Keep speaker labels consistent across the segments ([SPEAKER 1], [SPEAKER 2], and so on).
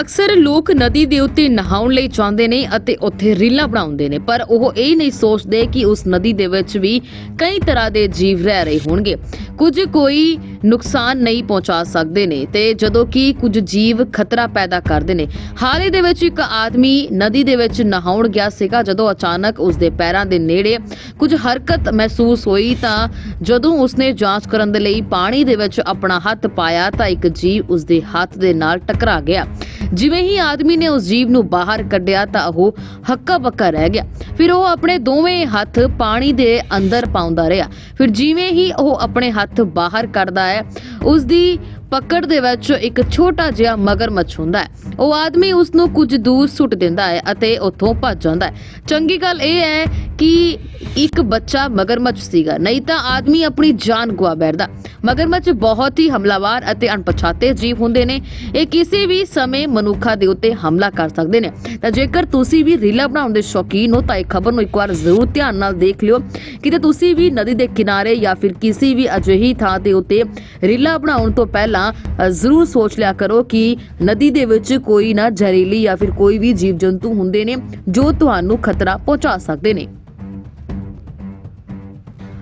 [SPEAKER 1] ਅਕਸਰ ਲੋਕ ਨਦੀ ਦੇ ਉੱਤੇ ਨਹਾਉਣ ਲਈ ਜਾਂਦੇ ਨੇ ਅਤੇ ਉੱਥੇ ਰੀਲਾਂ ਬਣਾਉਂਦੇ ਨੇ, ਪਰ ਉਹ ਇਹ ਨਹੀਂ ਸੋਚਦੇ ਕਿ ਉਸ ਨਦੀ ਦੇ ਵਿੱਚ ਵੀ ਕਈ ਤਰ੍ਹਾਂ ਦੇ ਜੀਵ ਰਹਿ ਰਹੇ ਹੋਣਗੇ। ਕੁਝ ਕੋਈ ਨੁਕਸਾਨ ਨਹੀਂ ਪਹੁੰਚਾ ਸਕਦੇ ਨੇ ਤੇ ਜਦੋਂ ਕਿ ਕੁਝ ਜੀਵ ਖਤਰਾ ਪੈਦਾ ਕਰਦੇ ਨੇ। ਹਾਲ ਦੇ ਵਿੱਚ ਇੱਕ ਆਦਮੀ ਨਦੀ ਦੇ ਵਿੱਚ ਨਹਾਉਣ ਗਿਆ ਸੀਗਾ, ਜਦੋਂ ਅਚਾਨਕ ਉਸ ਦੇ ਪੈਰਾਂ ਦੇ ਨੇੜੇ ਕੁਝ ਹਰਕਤ ਮਹਿਸੂਸ ਹੋਈ ਤਾਂ ਜਦੋਂ ਉਸਨੇ ਜਾਂਚ ਕਰਨ ਦੇ ਲਈ ਪਾਣੀ ਦੇ ਵਿੱਚ ਆਪਣਾ ਹੱਥ ਪਾਇਆ ਤਾਂ ਇੱਕ ਜੀਵ ਉਸ ਦੇ ਹੱਥ ਦੇ ਨਾਲ ਟਕਰਾ ਗਿਆ। ਜਿਵੇਂ ਹੀ ਆਦਮੀ ਨੇ ਉਸ ਜੀਵ ਨੂੰ ਬਾਹਰ ਕੱਢਿਆ ਤਾਂ ਉਹ ਹੱਕਾ ਬੱਕਾ ਰਹਿ ਗਿਆ। ਫਿਰ ਉਹ ਆਪਣੇ ਦੋਵੇਂ ਹੱਥ ਪਾਣੀ ਦੇ ਅੰਦਰ ਪਾਉਂਦਾ ਰਿਹਾ। ਫਿਰ ਜਿਵੇਂ ਹੀ ਉਹ ਆਪਣੇ ਹੱਥ ਬਾਹਰ ਕੱਢਦਾ ਹੈ ਉਸ ਦੀ ਪਕੜ ਦੇ ਵਿੱਚ ਇੱਕ ਛੋਟਾ ਜਿਹਾ ਮਗਰਮੱਛ ਹੁੰਦਾ ਹੈ। ਉਹ ਆਦਮੀ ਉਸ ਨੂੰ ਕੁਝ ਦੂਰ ਸੁੱਟ ਦਿੰਦਾ ਹੈ ਅਤੇ ਉੱਥੋਂ ਭੱਜ ਜਾਂਦਾ ਹੈ। ਚੰਗੀ ਗੱਲ ਇਹ ਹੈ ਕਿ ਇੱਕ ਬੱਚਾ ਮਗਰਮੱਛ ਸੀਗਾ, ਨਹੀਂ ਤਾਂ ਆਦਮੀ ਆਪਣੀ ਜਾਨ ਗਵਾ ਬੈਠਦਾ। ਮਗਰਮੱਛ ਬਹੁਤ ਹੀ ਹਮਲਾਵਰ ਅਤੇ ਅਣਪਛਾਤੇ ਜੀਵ ਹੁੰਦੇ ਨੇ। ਇਹ ਕਿਸੇ ਵੀ ਸਮੇਂ ਮਨੁੱਖਾਂ ਦੇ ਉੱਤੇ ਹਮਲਾ ਕਰ ਸਕਦੇ ਨੇ। ਤਾਂ ਜੇਕਰ ਤੁਸੀਂ ਵੀ ਰੀਲਾ ਬਣਾਉਣ ਦੇ ਸ਼ੌਕੀਨ ਹੋ, ਤਾਂ ਇਹ ਖਬਰ ਨੂੰ ਇੱਕ ਵਾਰ ਜ਼ਰੂਰ ਧਿਆਨ ਨਾਲ ਦੇਖ ਲਿਓ। ਕਿਤੇ ਤੁਸੀਂ ਵੀ ਨਦੀ ਦੇ ਕਿਨਾਰੇ ਜਾਂ ਫਿਰ ਕਿਸੇ ਵੀ ਅਜਿਹੀ ਥਾਂ ਦੇ ਉੱਤੇ ਰੀਲਾ ਬਣਾਉਣ ਤੋਂ ਪਹਿਲਾਂ ਅ, ਜ਼ਰੂਰ ਸੋਚ ਲਿਆ ਕਰੋ ਕਿ ਨਦੀ ਦੇ ਵਿੱਚ ਕੋਈ ਨਾ ਜ਼ਹਿਰੀਲੀ ਜਾਂ ਫਿਰ ਕੋਈ ਵੀ ਜੀਵ ਜੰਤੂ ਹੁੰਦੇ ਨੇ ਜੋ ਤੁਹਾਨੂੰ ਖਤਰਾ ਪਹੁੰਚਾ ਸਕਦੇ ਨੇ।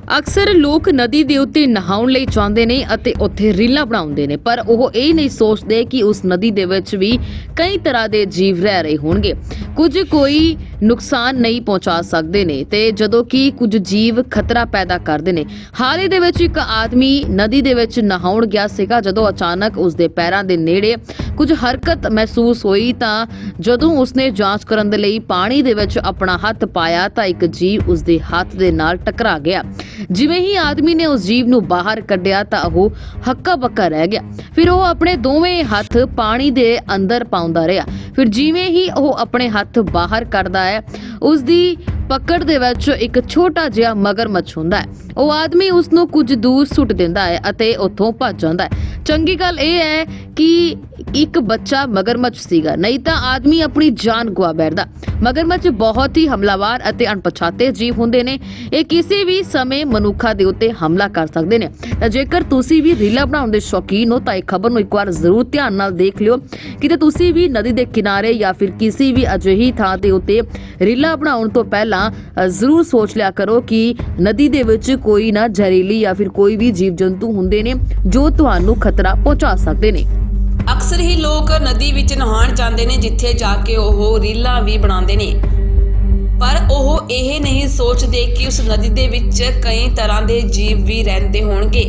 [SPEAKER 1] ਅਕਸਰ ਲੋਕ ਨਦੀ ਦੇ ਉੱਤੇ ਨਹਾਉਣ ਲਈ ਜਾਂਦੇ ਨੇ ਅਤੇ ਉੱਥੇ ਰੀਲਾਂ ਬਣਾਉਂਦੇ ਨੇ, ਪਰ ਉਹ ਇਹ ਨਹੀਂ ਸੋਚਦੇ ਕਿ ਉਸ ਨਦੀ ਦੇ ਵਿੱਚ ਵੀ ਕਈ ਤਰ੍ਹਾਂ ਦੇ ਜੀਵ ਰਹਿ ਰਹੇ ਹੋਣਗੇ। ਕੁਝ ਕੋਈ ਨੁਕਸਾਨ ਨਹੀਂ ਪਹੁੰਚਾ ਸਕਦੇ ਨੇ ਤੇ ਜਦੋਂ ਕਿ ਕੁਝ ਜੀਵ ਖਤਰਾ ਪੈਦਾ ਕਰਦੇ ਨੇ। ਹਾਲੇ ਦੇ ਵਿੱਚ ਇੱਕ ਆਦਮੀ ਨਦੀ ਦੇ ਵਿੱਚ ਨਹਾਉਣ ਗਿਆ ਸੀਗਾ, ਜਦੋਂ ਅਚਾਨਕ ਉਸ ਦੇ ਪੈਰਾਂ ਦੇ ਨੇੜੇ ਕੁਝ ਹਰਕਤ ਮਹਿਸੂਸ ਹੋਈ ਤਾਂ ਜਦੋਂ ਉਸਨੇ ਜਾਂਚ ਕਰਨ ਦੇ ਲਈ ਪਾਣੀ ਦੇ ਵਿੱਚ ਆਪਣਾ ਹੱਥ ਪਾਇਆ ਤਾਂ ਇੱਕ ਜੀਵ ਉਸਦੇ ਹੱਥ ਦੇ ਨਾਲ ਟਕਰਾ ਗਿਆ। ਜਿਵੇਂ ਹੀ ਆਦਮੀ ਨੇ ਉਸ ਜੀਵ ਨੂੰ ਬਾਹਰ ਕੱਢਿਆ ਤਾਂ ਉਹ ਹੱਕਾ ਬੱਕਾ ਰਹਿ ਗਿਆ। ਫਿਰ ਉਹ ਆਪਣੇ ਦੋਵੇਂ ਹੱਥ ਪਾਣੀ ਦੇ ਅੰਦਰ ਪਾਉਂਦਾ ਰਿਹਾ। ਫਿਰ ਜਿਵੇਂ ਹੀ ਉਹ ਆਪਣੇ ਹੱਥ ਬਾਹਰ ਕੱਢਦਾ ਹੈ ਉਸ ਦੀ ਪਕੜ ਦੇ ਵਿੱਚ ਇੱਕ ਛੋਟਾ ਜਿਹਾ ਮਗਰਮੱਛ ਹੁੰਦਾ ਹੈ। ਉਹ ਆਦਮੀ ਉਸ ਨੂੰ ਕੁਝ ਦੂਰ ਸੁੱਟ ਦਿੰਦਾ ਹੈ ਅਤੇ ਉੱਥੋਂ ਭੱਜ ਜਾਂਦਾ ਹੈ। ਚੰਗੀ ਗੱਲ ਇਹ ਹੈ ਕਿ ਇੱਕ ਬੱਚਾ ਮਗਰਮੱਛ ਸੀਗਾ, ਨਹੀਂ ਤਾਂ ਆਦਮੀ ਆਪਣੀ ਜਾਨ ਗਵਾ ਬੈਠਦਾ। ਮਗਰਮੱਛ ਬਹੁਤ ਹੀ ਹਮਲਾਵਰ ਅਤੇ ਅਣਪਛਾਤੇ ਜੀਵ ਹੁੰਦੇ ਨੇ। ਇਹ ਕਿਸੇ ਵੀ ਸਮੇਂ ਮਨੁੱਖਾਂ ਦੇ ਉੱਤੇ ਹਮਲਾ ਕਰ ਸਕਦੇ ਨੇ। ਤਾਂ ਜੇਕਰ ਤੁਸੀਂ ਵੀ ਰੀਲਾ ਬਣਾਉਣ ਦੇ ਸ਼ੌਕੀਨ ਹੋ, ਤਾਂ ਇਹ ਖਬਰ ਨੂੰ ਇੱਕ ਵਾਰ ਜ਼ਰੂਰ ਧਿਆਨ ਨਾਲ ਦੇਖ ਲਿਓ। ਕਿਤੇ ਤੁਸੀਂ ਵੀ ਨਦੀ ਦੇ ਕਿਨਾਰੇ ਜਾਂ ਫਿਰ ਕਿਸੇ ਵੀ ਅਜਿਹੀ ਥਾਂ ਦੇ ਉੱਤੇ ਰੀਲਾ ਬਣਾਉਣ ਤੋਂ ਪਹਿਲਾਂ ਜ਼ਰੂਰ ਸੋਚ ਲਿਆ ਕਰੋ ਕਿ ਨਦੀ ਦੇ ਵਿੱਚ ਕੋਈ ਨਾ ਜ਼ਹਿਰੀਲੀ ਜਾਂ ਫਿਰ ਕੋਈ ਵੀ ਜੀਵ ਜੰਤੂ ਹੁੰਦੇ ਨੇ ਜੋ ਤੁਹਾਨੂੰ ਖਤਰਾ ਪਹੁੰਚਾ ਸਕਦੇ ਨੇ।
[SPEAKER 2] ਅਕਸਰ ਹੀ ਲੋਕ ਨਦੀ ਵਿੱਚ ਨਹਾਉਣ ਜਾਂਦੇ ਨੇ, ਜਿੱਥੇ ਜਾ ਕੇ ਉਹ ਰੀਲਾਂ ਵੀ ਬਣਾਉਂਦੇ ਨੇ। ਪਰ ਉਹ ਇਹ ਨਹੀਂ ਸੋਚਦੇ ਕਿ ਉਸ ਨਦੀ ਦੇ ਵਿੱਚ ਕਈ ਤਰ੍ਹਾਂ ਦੇ ਜੀਵ ਵੀ ਰਹਿੰਦੇ ਹੋਣਗੇ।